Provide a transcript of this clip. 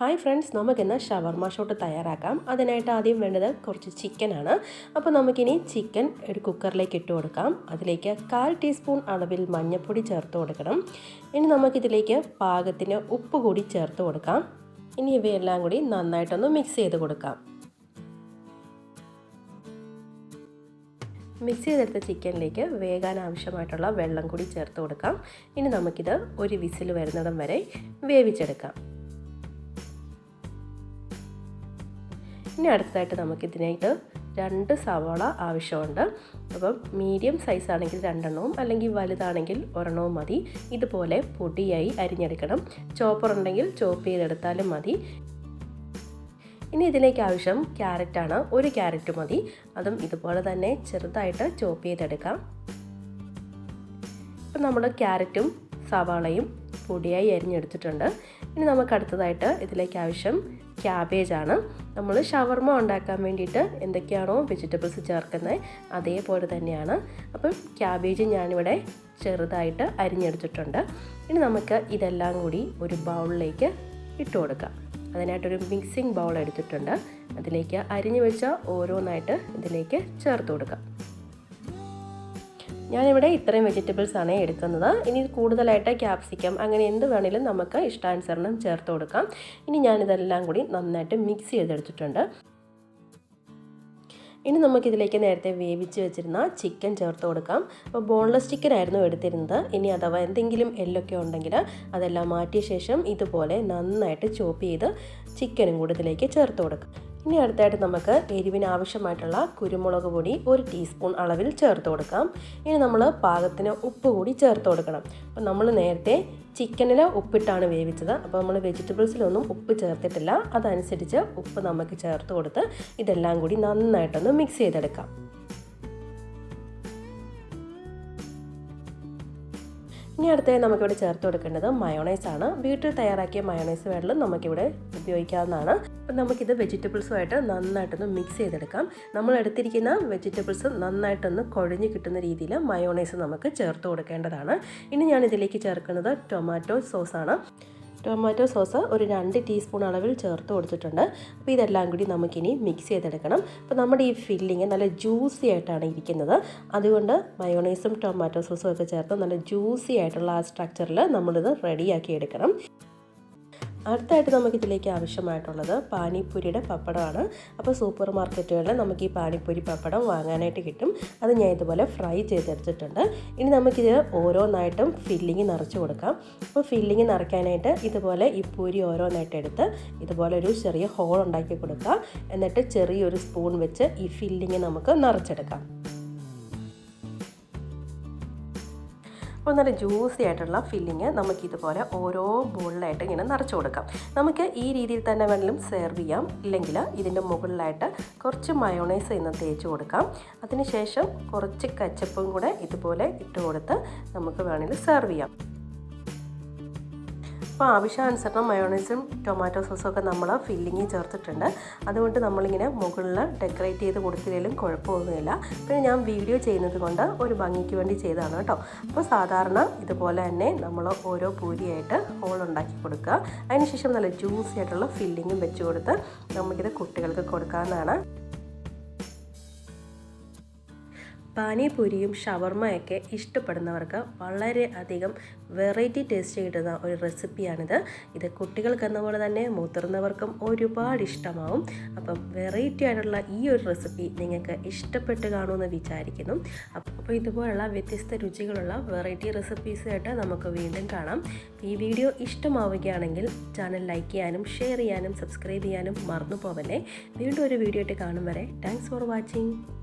Hi friends നമുക്കിന്ന് ഷവർമ shot തയ്യാറാക്കാം. അതിനായിട്ട് ആദ്യം വേണ്ടത് കുറച്ച് ചിക്കനാണ് അപ്പോൾ നമുക്കിനി ചിക്കൻ ഒരു കുക്കറിലേക്ക് ഇട്ട് കൊടുക്കാം. അതിലേക്ക് കാൽ ടീസ്പൂൺ അളവിൽ മഞ്ഞൾപ്പൊടി ചേർത്ത് കൊടുക്കണം. ഇനി നമുക്കിതിലേക്ക് പാകത്തിന് ഉപ്പ് കൂടി ചേർത്ത് കൊടുക്കാം. ഇനി ഇവയെല്ലാം കൂടി നന്നായിട്ടൊന്ന് മിക്സ് ചെയ്ത് കൊടുക്കാം. മിക്സ് ചെയ്തെടുത്ത ചിക്കനിലേക്ക് വേകാൻ ആവശ്യമായിട്ടുള്ള വെള്ളം കൂടി ചേർത്ത് കൊടുക്കാം. ഇനി നമുക്കിത് ഒരു വിസിൽ വരുന്നിടം വരെ വേവിച്ചെടുക്കാം. ഇനി അടുത്തതായിട്ട് നമുക്കിതിനായിട്ട് രണ്ട് സവാള ആവശ്യമുണ്ട്. അപ്പം മീഡിയം സൈസ് ആണെങ്കിൽ രണ്ടെണ്ണവും അല്ലെങ്കിൽ വലുതാണെങ്കിൽ ഒരെണ്ണവും മതി. ഇതുപോലെ പൊടിയായി അരിഞ്ഞെടുക്കണം. ചോപ്പർ ഉണ്ടെങ്കിൽ ചോപ്പ് ചെയ്തെടുത്താലും മതി. ഇനി ഇതിലേക്ക് ആവശ്യം ക്യാരറ്റാണ് ഒരു ക്യാരറ്റ് മതി. അതും ഇതുപോലെ തന്നെ ചെറുതായിട്ട് ചോപ്പ് ചെയ്തെടുക്കാം. ഇപ്പം നമ്മൾ ക്യാരറ്റും സവാളയും പൊടിയായി അരിഞ്ഞെടുത്തിട്ടുണ്ട്. ഇനി നമുക്ക് അടുത്തതായിട്ട് ഇതിലേക്ക് ആവശ്യം ക്യാബേജാണ്. നമ്മൾ ഷവർമ ഉണ്ടാക്കാൻ വേണ്ടിയിട്ട് എന്തൊക്കെയാണോ വെജിറ്റബിൾസ് ചേർക്കുന്നത് അതേപോലെ തന്നെയാണ്. അപ്പം ക്യാബേജ് ഞാനിവിടെ ചെറുതായിട്ട് അരിഞ്ഞെടുത്തിട്ടുണ്ട്. ഇനി നമുക്ക് ഇതെല്ലാം കൂടി ഒരു ബൗളിലേക്ക് ഇട്ട് കൊടുക്കാം. അതിനായിട്ടൊരു മിക്സിംഗ് ബൗൾ എടുത്തിട്ടുണ്ട്. അതിലേക്ക് അരിഞ്ഞു വെച്ച ഓരോന്നായിട്ട് ഇതിലേക്ക് ചേർത്ത് കൊടുക്കാം. ഞാനിവിടെ ഇത്രയും വെജിറ്റബിൾസ് ആണ് എടുക്കുന്നത്. ഇനി കൂടുതലായിട്ട് ക്യാപ്സിക്കം അങ്ങനെ എന്ത് വേണമെങ്കിലും നമുക്ക് ഇഷ്ടാനുസരണം ചേർത്ത് കൊടുക്കാം. ഇനി ഞാനിതെല്ലാം കൂടി നന്നായിട്ട് മിക്സ് ചെയ്തെടുത്തിട്ടുണ്ട്. ഇനി നമുക്കിതിലേക്ക് നേരത്തെ വേവിച്ച് വെച്ചിരുന്ന ചിക്കൻ ചേർത്ത് കൊടുക്കാം. അപ്പോൾ ബോൺലെസ് ചിക്കനായിരുന്നു എടുത്തിരുന്നത്. ഇനി അഥവാ എന്തെങ്കിലും എല്ലൊക്കെ ഉണ്ടെങ്കിൽ അതെല്ലാം മാറ്റിയ ശേഷം ഇതുപോലെ നന്നായിട്ട് ചോപ്പ് ചെയ്ത് ചിക്കനും കൂടി ഇതിലേക്ക് ചേർത്ത് കൊടുക്കാം. ഇനി അടുത്തായിട്ട് നമുക്ക് എരിവിന് ആവശ്യമായിട്ടുള്ള കുരുമുളക് പൊടി ഒരു ടീസ്പൂൺ അളവിൽ ചേർത്ത് കൊടുക്കാം. ഇനി നമ്മൾ പാകത്തിന് ഉപ്പ് കൂടി ചേർത്ത് കൊടുക്കണം. അപ്പം നമ്മൾ നേരത്തെ ചിക്കനിൽ ഉപ്പിട്ടാണ് വേവിച്ചത്. അപ്പോൾ നമ്മൾ വെജിറ്റബിൾസിലൊന്നും ഉപ്പ് ചേർത്തിട്ടില്ല. അതനുസരിച്ച് ഉപ്പ് നമുക്ക് ചേർത്ത് കൊടുത്ത് ഇതെല്ലാം കൂടി നന്നായിട്ടൊന്ന് മിക്സ് ചെയ്തെടുക്കാം. ഇനി അടുത്തേ നമുക്കിവിടെ ചേർത്ത് കൊടുക്കേണ്ടത് മയോണൈസ് ആണ്. വീട്ടിൽ തയ്യാറാക്കിയ മയോണൈസ് വേണമെങ്കിലും നമുക്കിവിടെ ഉപയോഗിക്കാവുന്നതാണ്. അപ്പം നമുക്കിത് വെജിറ്റബിൾസുമായിട്ട് നന്നായിട്ടൊന്ന് മിക്സ് ചെയ്തെടുക്കാം. നമ്മൾ എടുത്തിരിക്കുന്ന വെജിറ്റബിൾസ് നന്നായിട്ടൊന്ന് കുഴഞ്ഞ് കിട്ടുന്ന രീതിയിൽ മയോണൈസ് നമുക്ക് ചേർത്ത് കൊടുക്കേണ്ടതാണ്. ഇനി ഞാൻ ഇതിലേക്ക് ചേർക്കുന്നത് ടൊമാറ്റോ സോസാണ് ടൊമാറ്റോ സോസ് ഒരു രണ്ട് ടീസ്പൂൺ അളവിൽ ചേർത്ത് കൊടുത്തിട്ടുണ്ട്. അപ്പോൾ ഇതെല്ലാം കൂടി നമുക്കിനി മിക്സ് ചെയ്തെടുക്കണം. അപ്പോൾ നമ്മുടെ ഈ ഫില്ലിങ് നല്ല ജ്യൂസി ആയിട്ടാണ് ഇരിക്കുന്നത്. അതുകൊണ്ട് മയോണൈസും ടൊമാറ്റോ സോസും ഒക്കെ ചേർത്ത് നല്ല ജ്യൂസി ആയിട്ടുള്ള ആ സ്ട്രക്ചറിൽ നമ്മളിത് റെഡിയാക്കി എടുക്കണം. അടുത്തായിട്ട് നമുക്ക് ഇതിലേക്ക് ആവശ്യമായിട്ടുള്ളത് പാനിപ്പൂരിയുടെ പപ്പടമാണ്. അപ്പോൾ സൂപ്പർ മാർക്കറ്റുകളിൽ നമുക്ക് ഈ പാനിപ്പൂരി പപ്പടം വാങ്ങാനായിട്ട് കിട്ടും. അത് ഞാൻ ഇതുപോലെ ഫ്രൈ ചെയ്തെടുത്തിട്ടുണ്ട്. ഇനി നമുക്കിത് ഓരോന്നായിട്ടും ഫില്ലിങ് നിറച്ച് കൊടുക്കാം. അപ്പോൾ ഫില്ലിങ് നിറയ്ക്കാനായിട്ട് ഇതുപോലെ ഈ പൂരി ഓരോന്നായിട്ട് എടുത്ത് ഇതുപോലെ ഒരു ചെറിയ ഹോൾ ഉണ്ടാക്കി കൊടുക്കുക എന്നിട്ട് ചെറിയൊരു സ്പൂൺ വെച്ച് ഈ ഫില്ലിങ് നമുക്ക് നിറച്ചെടുക്കാം. അപ്പോൾ നല്ല ജ്യൂസി ആയിട്ടുള്ള ഫില്ലിങ് നമുക്കിതുപോലെ ഓരോ ബോളിലായിട്ട് ഇങ്ങനെ നിറച്ച് കൊടുക്കാം. നമുക്ക് ഈ രീതിയിൽ തന്നെ വേണമെങ്കിലും സെർവ് ചെയ്യാം. ഇല്ലെങ്കിൽ ഇതിന്റെ മുകളിലായിട്ട് കുറച്ച് മയോണൈസ് ഇന്ന് തേച്ച് കൊടുക്കാം. അതിനുശേഷം കുറച്ച് കച്ചപ്പും കൂടെ ഇതുപോലെ ഇട്ട് കൊടുത്ത് നമുക്ക് വേണമെങ്കിൽ സെർവ് ചെയ്യാം. അപ്പോൾ ആവശ്യാനുസരണം മയോണൈസും ടൊമാറ്റോ സോസും ഒക്കെ നമ്മൾ ഫില്ലിങ്ങിൽ ചേർത്തിട്ടുണ്ട്. അതുകൊണ്ട് നമ്മളിങ്ങനെ മുകളിൽ ഡെക്കറേറ്റ് ചെയ്ത് കൊടുത്തില്ലെങ്കിലും കുഴപ്പമൊന്നുമില്ല. പിന്നെ ഞാൻ വീഡിയോ ചെയ്യുന്നത് കൊണ്ട് ഒരു ഭംഗിക്ക് വേണ്ടി ചെയ്തതാണ് കേട്ടോ. അപ്പോൾ സാധാരണ ഇതുപോലെ തന്നെ നമ്മൾ ഓരോ പൂരിയായിട്ട് ഹോൾ ഉണ്ടാക്കി കൊടുക്കുക. അതിനുശേഷം നല്ല ജ്യൂസി ആയിട്ടുള്ള ഫില്ലിങ്ങും വെച്ച് കൊടുത്ത് നമുക്കിത് കുട്ടികൾക്ക് കൊടുക്കാവുന്നതാണ്. പാനിപൂരിയും ഷവർമയൊക്കെ ഇഷ്ടപ്പെടുന്നവർക്ക് വളരെ അധികം വെറൈറ്റി ടേസ്റ്റ് കിട്ടുന്ന ഒരു റെസിപ്പിയാണിത്. ഇത് കുട്ടികൾക്ക് പോലെ തന്നെ മുതിർന്നവർക്കും ഒരുപാട് ഇഷ്ടമാവും. അപ്പം വെറൈറ്റി ആയിട്ടുള്ള ഈ ഒരു റെസിപ്പി നിങ്ങൾക്ക് ഇഷ്ടപ്പെട്ട് കാണുമെന്ന് വിചാരിക്കുന്നു. അപ്പോൾ ഇതുപോലുള്ള വ്യത്യസ്ത രുചികളുള്ള വെറൈറ്റി റെസിപ്പീസായിട്ട് നമുക്ക് വീണ്ടും കാണാം. ഈ വീഡിയോ ഇഷ്ടമാവുകയാണെങ്കിൽ ചാനൽ ലൈക്ക് ചെയ്യാനും ഷെയർ ചെയ്യാനും സബ്സ്ക്രൈബ് ചെയ്യാനും മറന്നു പോവല്ലേ വീണ്ടും ഒരു വീഡിയോ ആയിട്ട് കാണും വരെ. Thanks for watching.